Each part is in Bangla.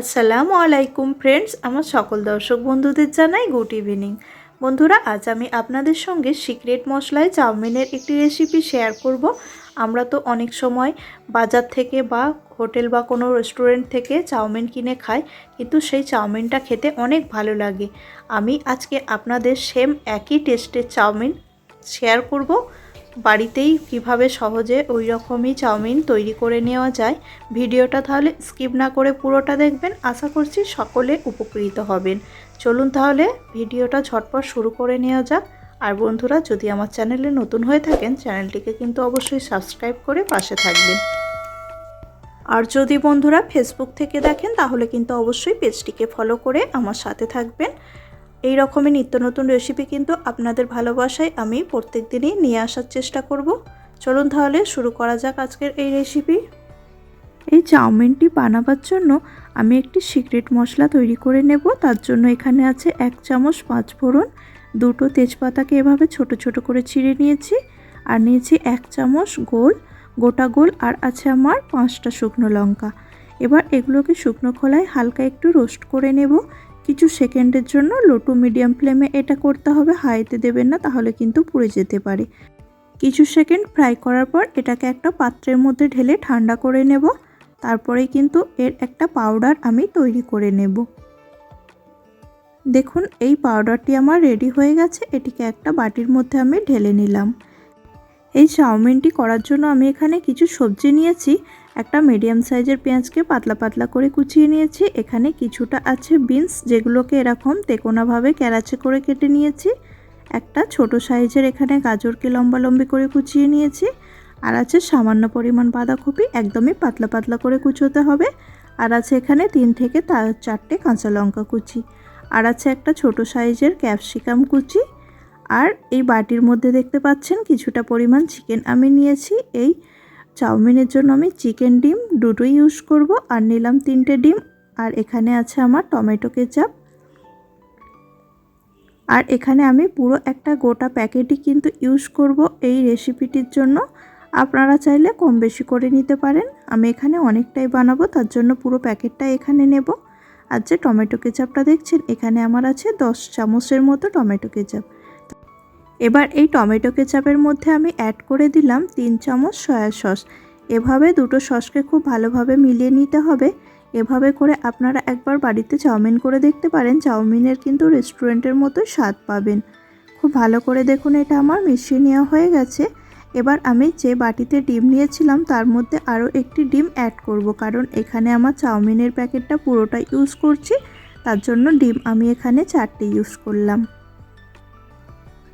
আসসালামু আলাইকুম ফ্রেন্ডস আমার সকল দর্শক বন্ধুদের জানাই গুড ইভিনিং বন্ধুরা, আজ আমি আপনাদের সঙ্গে সিক্রেট মশলায় চাউমিনের একটি রেসিপি শেয়ার করব। আমরা তো অনেক সময় বাজার থেকে বা হোটেল বা কোনো রেস্টুরেন্ট থেকে চাউমিন কিনে খাই, কিন্তু সেই চাউমিনটা খেতে অনেক ভালো লাগে। আমি আজকে আপনাদের সেম একই টেস্টের চাউমিন শেয়ার করব। বাড়িতেই কীভাবে সহজে ওই রকমই চাউমিন তৈরি করে নেওয়া যায়, ভিডিওটা তাহলে স্কিপ না করে পুরোটা দেখবেন। আশা করছি সকলে উপকৃত হবেন। চলুন তাহলে ভিডিওটা ঝটপট শুরু করে নেওয়া যাক। আর বন্ধুরা, যদি আমার চ্যানেলে নতুন হয়ে থাকেন, চ্যানেলটিকে কিন্তু অবশ্যই সাবস্ক্রাইব করে পাশে থাকবেন। আর যদি বন্ধুরা ফেসবুক থেকে দেখেন, তাহলে কিন্তু অবশ্যই পেজটিকে ফলো করে আমার সাথে থাকবেন। এই রকমই নিত্য নতুন রেসিপি কিন্তু আপনাদের ভালোবাসায় আমি প্রত্যেক দিনই নিয়ে আসার চেষ্টা করব। চলুন তাহলে শুরু করা যাক আজকের এই রেসিপি এই চাউমিনটি বানাবার জন্য আমি একটি সিক্রেট মশলা তৈরি করে নেব। তার জন্য এখানে আছে এক চামচ পাঁচ ফোড়ন, দুটো তেজপাতাকে এভাবে ছোট ছোট করে ছিঁড়ে নিয়েছি আর নিয়েছি এক চামচ গোল, গোটা গোল আর আছে আমার পাঁচটা শুকনো লঙ্কা। এবার এগুলোকে শুকনো খোলায় হালকা একটু রোস্ট করে নেব। কিছু সেকেন্ডের জন্য লো টু মিডিয়াম ফ্লেমে এটা করতে হবে, হাইতে দেবেন না, তাহলে কিন্তু পুড়ে যেতে পারে। কিছু সেকেন্ড ফ্রাই করার পর এটাকে একটা পাত্রের মধ্যে ঢেলে ঠান্ডা করে নেব, তারপরে কিন্তু এর একটা পাউডার আমি তৈরি করে নেব। দেখুন, এই পাউডারটি আমার রেডি হয়ে গেছে, এটিকে একটা বাটির মধ্যে আমি ঢেলে নিলাম। এই চাউমিনটি করার জন্য আমি এখানে কিছু সবজি নিয়েছি একটা মিডিয়াম সাইজের পেঁয়াজকে পাতলা পাতলা করে কুচিয়ে নিয়েছি। এখানে কিছুটা আছে বিনস যেগুলোকে এরকম তেকোনাভাবে ক্যারাচে করে কেটে নিয়েছি। একটা ছোট সাইজের এখানে গাজরকে লম্বা লম্বি করে কুচিয়ে নিয়েছি। আর আছে সামান্য পরিমাণ বাঁধাকপি, একদমই পাতলা পাতলা করে কুচোতে হবে। আর আছে এখানে তিন থেকে তার চারটে কাঁচা লঙ্কা কুচি। আর আছে একটা ছোট সাইজের ক্যাপসিকাম কুচি। আর এই বাটির মধ্যে দেখতে পাচ্ছেন কিছুটা পরিমাণ চিকেন আমি নিয়েছি। এই চাউমিনের জন্য আমি চিকেন ডিম দুটোই ইউজ করব, আর নিলাম তিনটে ডিম, আর এখানে আছে আমার টমেটো কেচাপ। আর এখানে আমি পুরো একটা গোটা প্যাকেটই কিন্তু ইউজ করব এই রেসিপিটির জন্য। আপনারা চাইলে কম বেশি করে নিতে পারেন। আমি এখানে অনেকটাই বানাবো, তার জন্য পুরো প্যাকেটটা এখানে নেব। আর যে টমেটো কেচাপটা দেখছেন, এখানে আমার আছে দশ চামচের মতো টমেটো কেচাপ। এবার এই টমেটো কেচাপের মধ্যে আমি অ্যাড করে দিলাম তিন চামচ সয়া সস এভাবে দুটো সসকে খুব ভালোভাবে মিলিয়ে নিতে হবে। এভাবে করে আপনারা একবার বাড়িতে চাউমিন করে দেখতে পারেন। চাউমিনের কিন্তু রেস্টুরেন্টের মতো স্বাদ পাবেন। খুব ভালো করে দেখুন এটা আমার মিশিয়ে নেওয়া হয়ে গেছে। এবার আমি যে বাটিতে ডিম নিয়েছিলাম তার মধ্যে আরও একটি ডিম অ্যাড করব কারণ এখানে আমার চাউমিনের প্যাকেটটা পুরোটা ইউজ করছি। তার জন্য ডিম আমি এখানে চারটে ইউজ করলাম।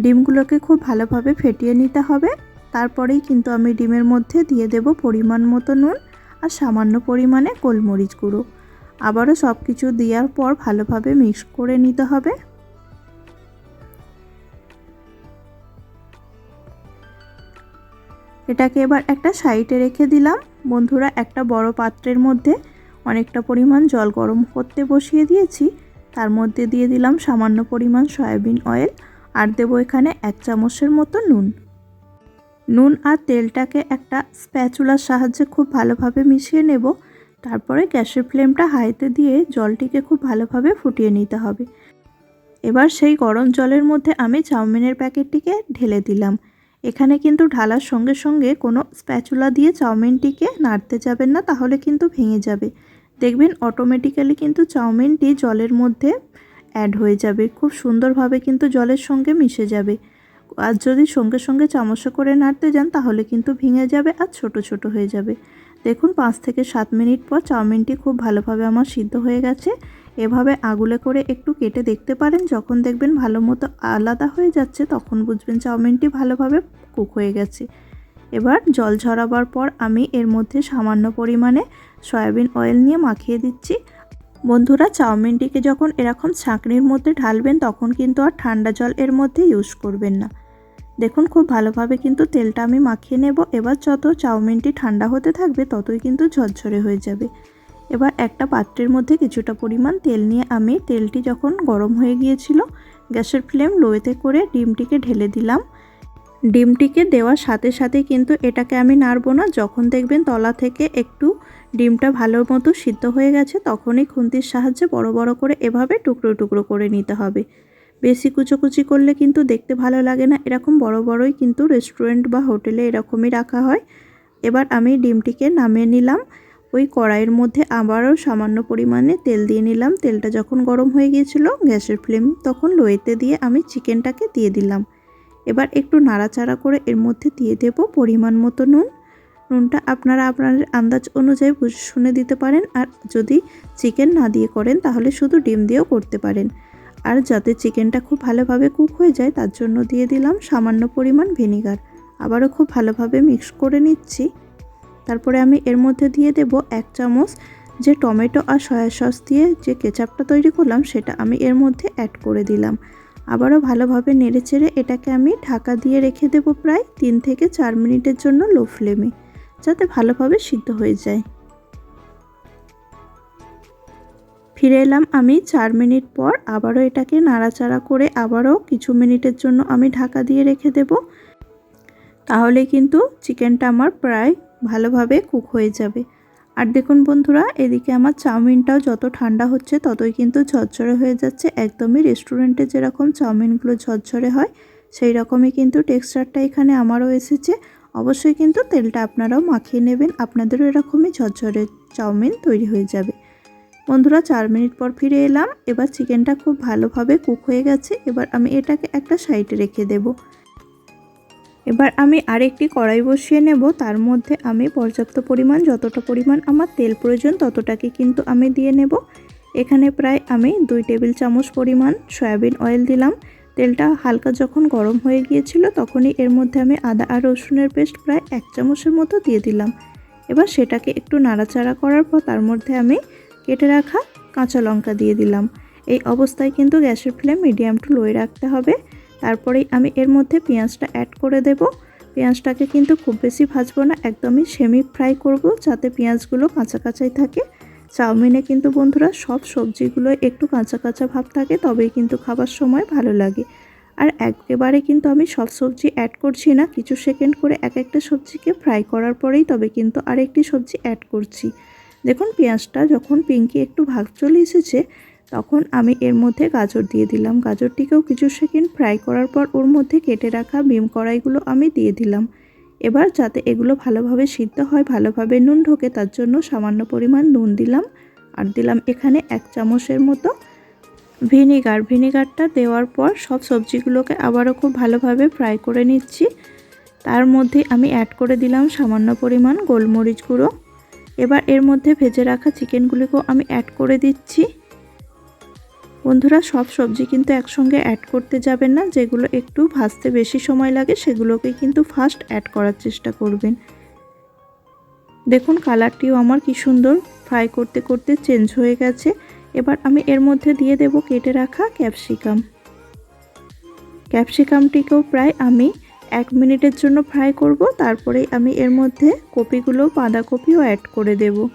ডিমগুলোকে খুব ভালোভাবে ফেটিয়ে নিতে হবে। তারপরেই কিন্তু আমি ডিমের মধ্যে দিয়ে দেব পরিমাণ মতো নুন আর সামান্য পরিমাণে গোলমরিচ গুঁড়ো। আবারও সব কিছু দেওয়ার পর ভালোভাবে মিক্স করে নিতে হবে। এটাকে এবার একটা সাইডে রেখে দিলাম। বন্ধুরা, একটা বড় পাত্রের মধ্যে অনেকটা পরিমাণ জল গরম করতে বসিয়ে দিয়েছি। তার মধ্যে দিয়ে দিলাম সামান্য পরিমাণ সয়াবিন অয়েল। আর দেবো এখানে এক চামচের মতো নুন। নুন আর তেলটাকে একটা স্প্যাচুলার সাহায্যে খুব ভালোভাবে মিশিয়ে নেব। তারপরে গ্যাসের ফ্লেমটা হাইতে দিয়ে জলটিকে খুব ভালোভাবে ফুটিয়ে নিতে হবে। এবার সেই গরম জলের মধ্যে আমি চাউমিনের প্যাকেটটিকে ঢেলে দিলাম। এখানে কিন্তু ঢালার সঙ্গে সঙ্গে কোনো স্প্যাচুলা দিয়ে চাউমিনটিকে নাড়তে যাবেন না, তাহলে কিন্তু ভেঙে যাবে। দেখবেন অটোমেটিক্যালি কিন্তু চাউমিনটি জলের মধ্যে অ্যাড হয়ে যাবে। খুব সুন্দরভাবে কিন্তু জলের সঙ্গে মিশে যাবে। আর যদি সঙ্গে সঙ্গে চামচে করে নাড়তে যান, তাহলে কিন্তু ভেঙে যাবে আর ছোট ছোট হয়ে যাবে। দেখুন, পাঁচ থেকে সাত মিনিট পর চাউমিনটি খুব ভালোভাবে আমার সিদ্ধ হয়ে গেছে। এভাবে আগুলে করে একটু কেটে দেখতে পারেন। যখন দেখবেন ভালো মতো আলাদা হয়ে যাচ্ছে, তখন বুঝবেন চাউমিনটি ভালোভাবে কুক হয়ে গেছে। এবার জল ঝরাবার পর আমি এর মধ্যে সামান্য পরিমাণে সয়াবিন অয়েল নিয়ে মাখিয়ে দিচ্ছি। বন্ধুরা, চাউমিনটিকে যখন এরকম ছাঁকনির মধ্যে ঢালবেন, তখন কিন্তু আর ঠান্ডা জল এর মধ্যে ইউজ করবেন না। দেখুন, খুব ভালোভাবে কিন্তু তেলটা আমি মাখিয়ে নেব। এবার যত চাউমিনটি ঠান্ডা হতে থাকবে, ততই কিন্তু ঝরঝরে হয়ে যাবে। এবার একটা পাত্রের মধ্যে কিছুটা পরিমাণ তেল নিয়ে আমি তেলটি যখন গরম হয়ে গিয়েছিল, গ্যাসের ফ্লেম লোয়েতে করে ডিমটিকে ঢেলে দিলাম। ডিমটিকে দেওয়ার সাথে সাথে কিন্তু এটাকে আমি নাড়বো না। যখন দেখবেন তলা থেকে একটু ডিমটা ভালো মতো সিদ্ধ হয়ে গেছে, তখনই খুন্তির সাহায্যে বড় বড় করে এভাবে টুকরো টুকরো করে নিতে হবে। বেশি কুচোকুচি করলে কিন্তু দেখতে ভালো লাগে না। এরকম বড় বড়ই কিন্তু রেস্টুরেন্ট বা হোটেলে এরকমই রাখা হয়। এবার আমি ডিমটিকে নামিয়ে নিলাম। ওই কড়াইয়ের মধ্যে আবারও সামান্য পরিমাণে তেল দিয়ে নিলাম। তেলটা যখন গরম হয়ে গিয়েছিল গ্যাসের ফ্লেম, তখন লোয়েতে দিয়ে আমি চিকেনটাকে দিয়ে দিলাম। এবার একটু নাড়াচাড়া করে এর মধ্যে দিয়ে দেব পরিমাণ মতো নুন। নুনটা আপনারা আপনার আন্দাজ অনুযায়ী বুঝে, শুনে দিতে পারেন। আর যদি চিকেন না দিয়ে করেন, তাহলে শুধু ডিম দিয়েও করতে পারেন। আর যাতে চিকেনটা খুব ভালোভাবে কুক হয়ে যায়, তার জন্য দিয়ে দিলাম সামান্য পরিমাণ ভিনিগার। আবারও খুব ভালোভাবে মিক্স করে নিচ্ছি। তারপরে আমি এর মধ্যে দিয়ে দেব এক চামচ যে টমেটো আর সয়া সস দিয়ে যে কেচাপটা তৈরি করলাম, সেটা আমি এর মধ্যে অ্যাড করে দিলাম। আবারও ভালোভাবে নেড়েচেড়ে এটাকে আমি ঢাকা দিয়ে রেখে দেব প্রায় তিন থেকে চার মিনিটের জন্য লো ফ্লেমে। যাতে ভালোভাবে সিদ্ধ হয়ে যায়। ফিরে এলাম আমি চার মিনিট পর, আবারও এটাকে নাড়াচাড়া করে আবারও কিছু মিনিটের জন্য আমি ঢাকা দিয়ে রেখে দেব। তাহলে কিন্তু চিকেনটা আমার প্রায় ভালোভাবে কুক হয়ে যাবে। আর দেখুন বন্ধুরা, এদিকে আমার চাউমিনটাও যত ঠান্ডা হচ্ছে ততই কিন্তু ঝরঝরে হয়ে যাচ্ছে। একদমই রেস্টুরেন্টে যেরকম চাউমিনগুলো ঝরঝরে হয় সেই রকমই কিন্তু টেক্সচারটা এখানে আমারও এসেছে। অবশ্যই কিন্তু তেলটা আপনারাও মাখিয়ে নেবেন। আপনাদেরও এরকমই ঝরঝরে চাউমিন তৈরি হয়ে যাবে। বন্ধুরা, চার মিনিট পর ফিরে এলাম। এবার চিকেনটা খুব ভালোভাবে কুক হয়ে গেছে। এবার আমি এটাকে একটা সাইডে রেখে দেব। এবার আমি আরেকটি কড়াই বসিয়ে নেব। তার মধ্যে আমি পর্যাপ্ত পরিমাণ, যতটা পরিমাণ আমার তেল প্রয়োজন, ততটাকে কিন্তু আমি দিয়ে নেব। এখানে প্রায় আমি দুই টেবিল চামচ পরিমাণ সয়াবিন অয়েল দিলাম। তেলটা হালকা যখন গরম হয়ে গিয়েছিল তখনই এর মধ্যে আমি আদা আর রসুনের পেস্ট প্রায় এক চামচের মতো দিয়ে দিলাম। এবার সেটাকে একটু নাড়াচাড়া করার পর তার মধ্যে আমি কেটে রাখা কাঁচা লঙ্কা দিয়ে দিলাম। এই অবস্থায় কিন্তু গ্যাসের ফ্লেম মিডিয়াম টু লোয়ে রাখতে হবে। তারপরেই আমি এর মধ্যে পেঁয়াজটা অ্যাড করে দেব। পেঁয়াজটাকে কিন্তু খুব বেশি ভাজবো না, একদমই সেমি ফ্রাই করব যাতে পেঁয়াজগুলো কাঁচা কাঁচাই থাকে। চাউমিনে কিন্তু বন্ধুরা সব সবজিগুলো একটু কাঁচা কাঁচা ভাব থাকে, তবেই কিন্তু খাবার সময় ভালো লাগে। আর একেবারে কিন্তু আমি সব সবজি অ্যাড করছি না, কিছু সেকেন্ড করে এক একটা সবজিকে ফ্রাই করার পরেই তবে কিন্তু আরেকটি সবজি অ্যাড করছি। দেখুন পেঁয়াজটা যখন পিঙ্কি একটু ভাগ চলে এসেছে, তখন আমি এর মধ্যে গাজর দিয়ে দিলাম। গাজরটিকেও কিছু সেকেন্ড ফ্রাই করার পর ওর মধ্যে কেটে রাখা বিম কড়াইগুলো আমি দিয়ে দিলাম। এবার যাতে এগুলো ভালোভাবে সিদ্ধ হয়, ভালোভাবে নুন ঢোকে, তার জন্য সামান্য পরিমাণ নুন দিলাম। আর দিলাম এখানে এক চামচের মতো ভিনিগার। ভিনিগারটা দেওয়ার পর সব সবজিগুলোকে আবারও খুব ভালোভাবে ফ্রাই করে নিচ্ছি। তার মধ্যে আমি অ্যাড করে দিলাম সামান্য পরিমাণ গোলমরিচ গুঁড়ো। এবার এর মধ্যে ভেজে রাখা চিকেনগুলিকেও আমি অ্যাড করে দিচ্ছি। বন্ধুরা, সব সবজি কিন্তু একসঙ্গে অ্যাড করতে যাবেন না। যেগুলো একটু ভাজতে বেশি সময় লাগে, সেগুলোকে কিন্তু ফার্স্ট অ্যাড করার চেষ্টা করবেন। দেখুন, কালারটিও আমার কি সুন্দর। ফ্রাই করতে করতে চেঞ্জ হয়ে গেছে। এবার আমি এর মধ্যে দিয়ে দেব কেটে রাখা ক্যাপসিকাম ক্যাপসিকামটিকেও প্রায় আমি এক মিনিটের জন্য ফ্রাই করব। তারপরেই আমি এর মধ্যে কপিগুলো বাঁধাকপিও অ্যাড করে দেব।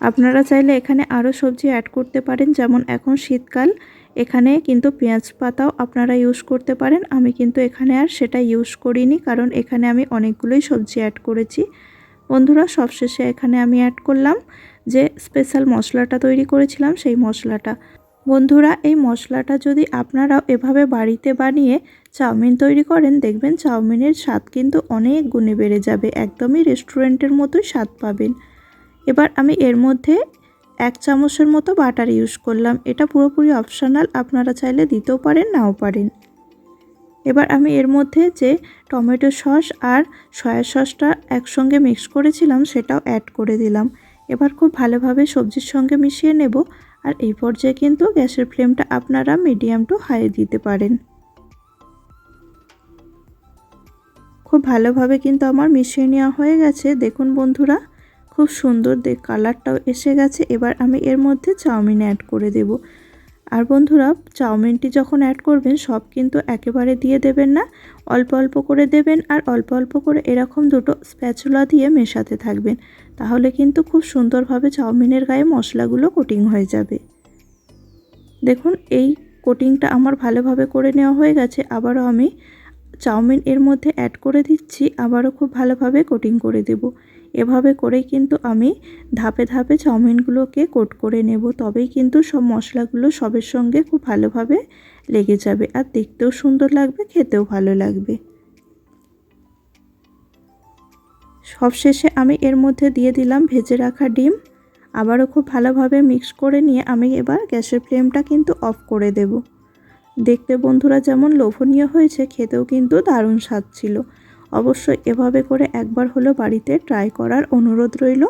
আপনারা চাইলে এখানে আরও সবজি অ্যাড করতে পারেন, যেমন এখন শীতকাল, এখানে কিন্তু পেঁয়াজ পাতাও আপনারা ইউজ করতে পারেন। আমি কিন্তু এখানে আর সেটা ইউজ করিনি, কারণ এখানে আমি অনেকগুলোই সবজি অ্যাড করেছি। বন্ধুরা, সবশেষে এখানে আমি অ্যাড করলাম যে স্পেশাল মশলাটা তৈরি করেছিলাম, সেই মশলাটা। বন্ধুরা, এই মশলাটা যদি আপনারাও এভাবে বাড়িতে বানিয়ে চাউমিন তৈরি করেন, দেখবেন চাউমিনের স্বাদ কিন্তু অনেক গুণে বেড়ে যাবে। একদমই রেস্টুরেন্টের মতোই স্বাদ পাবেন। এবার আমি এর মধ্যে এক চামচের মতো বাটার ইউজ করলাম। এটা পুরোপুরি অপশনাল, আপনারা চাইলে দিতেও পারেন, নাও পারেন। এবার আমি এর মধ্যে যে টমেটো সস আর সয়া সসটা একসঙ্গে মিক্স করেছিলাম, সেটাও অ্যাড করে দিলাম। এবার খুব ভালোভাবে সবজির সঙ্গে মিশিয়ে নেব, আর এই পর্যায়ে কিন্তু গ্যাসের ফ্লেমটা আপনারা মিডিয়াম টু হাই দিতে পারেন। খুব ভালোভাবে কিন্তু আমার মিশিয়ে নেওয়া হয়ে গেছে। দেখুন বন্ধুরা খুব সুন্দর কালারটাও এসে গেছে। এবার আমি এর মধ্যে চাউমিন অ্যাড করে দেব। আর বন্ধুরা, চাউমিনটি যখন অ্যাড করবেন, সব কিন্তু একেবারে দিয়ে দেবেন না। অল্প অল্প করে দেবেন আর অল্প অল্প করে এরকম দুটো স্প্যাচুলা দিয়ে মেশাতে থাকবেন। তাহলে কিন্তু খুব সুন্দরভাবে চাউমিনের গায়ে মশলাগুলো কোটিং হয়ে যাবে। দেখুন, এই কোটিংটা আমার ভালোভাবে করে নেওয়া হয়ে গেছে। আবারও আমি চাউমিন এর মধ্যে অ্যাড করে দিচ্ছি, আবারও খুব ভালোভাবে কোটিং করে দেব। এভাবে করেই কিন্তু আমি ধাপে ধাপে চাউমিনগুলোকে কোট করে নেব। তবেই কিন্তু সব মশলাগুলো সবের সঙ্গে খুব ভালোভাবে লেগে যাবে আর দেখতেও সুন্দর লাগবে, খেতেও ভালো লাগবে। সবশেষে আমি এর মধ্যে দিয়ে দিলাম ভেজে রাখা ডিম। আবারও খুব ভালোভাবে মিক্স করে নিয়ে আমি এবার গ্যাসের ফ্লেমটা কিন্তু অফ করে দেব। দেখতে বন্ধুরা যেমন লোভনীয় হয়েছে, খেতেও কিন্তু দারুণ স্বাদ ছিল। অবশ্যই এভাবে করে একবার হলো বাড়িতে ট্রাই করার অনুরোধ রইল।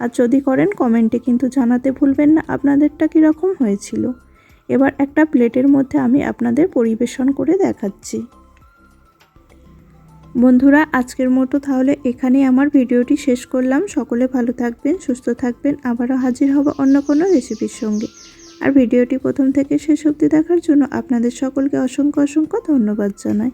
আর যদি করেন, কমেন্টে কিন্তু জানাতে ভুলবেন না আপনাদেরটা কীরকম হয়েছিল। এবার একটা প্লেটের মধ্যে আমি আপনাদের পরিবেশন করে দেখাচ্ছি। বন্ধুরা, আজকের মতো তাহলে এখানেই আমার ভিডিওটি শেষ করলাম। সকলে ভালো থাকবেন, সুস্থ থাকবেন। আবারও হাজির হব অন্য কোনো রেসিপির সঙ্গে। আর ভিডিওটি প্রথম থেকে শেষ অবধি দেখার জন্য আপনাদের সকলকে অসংখ্য অসংখ্য ধন্যবাদ জানাই।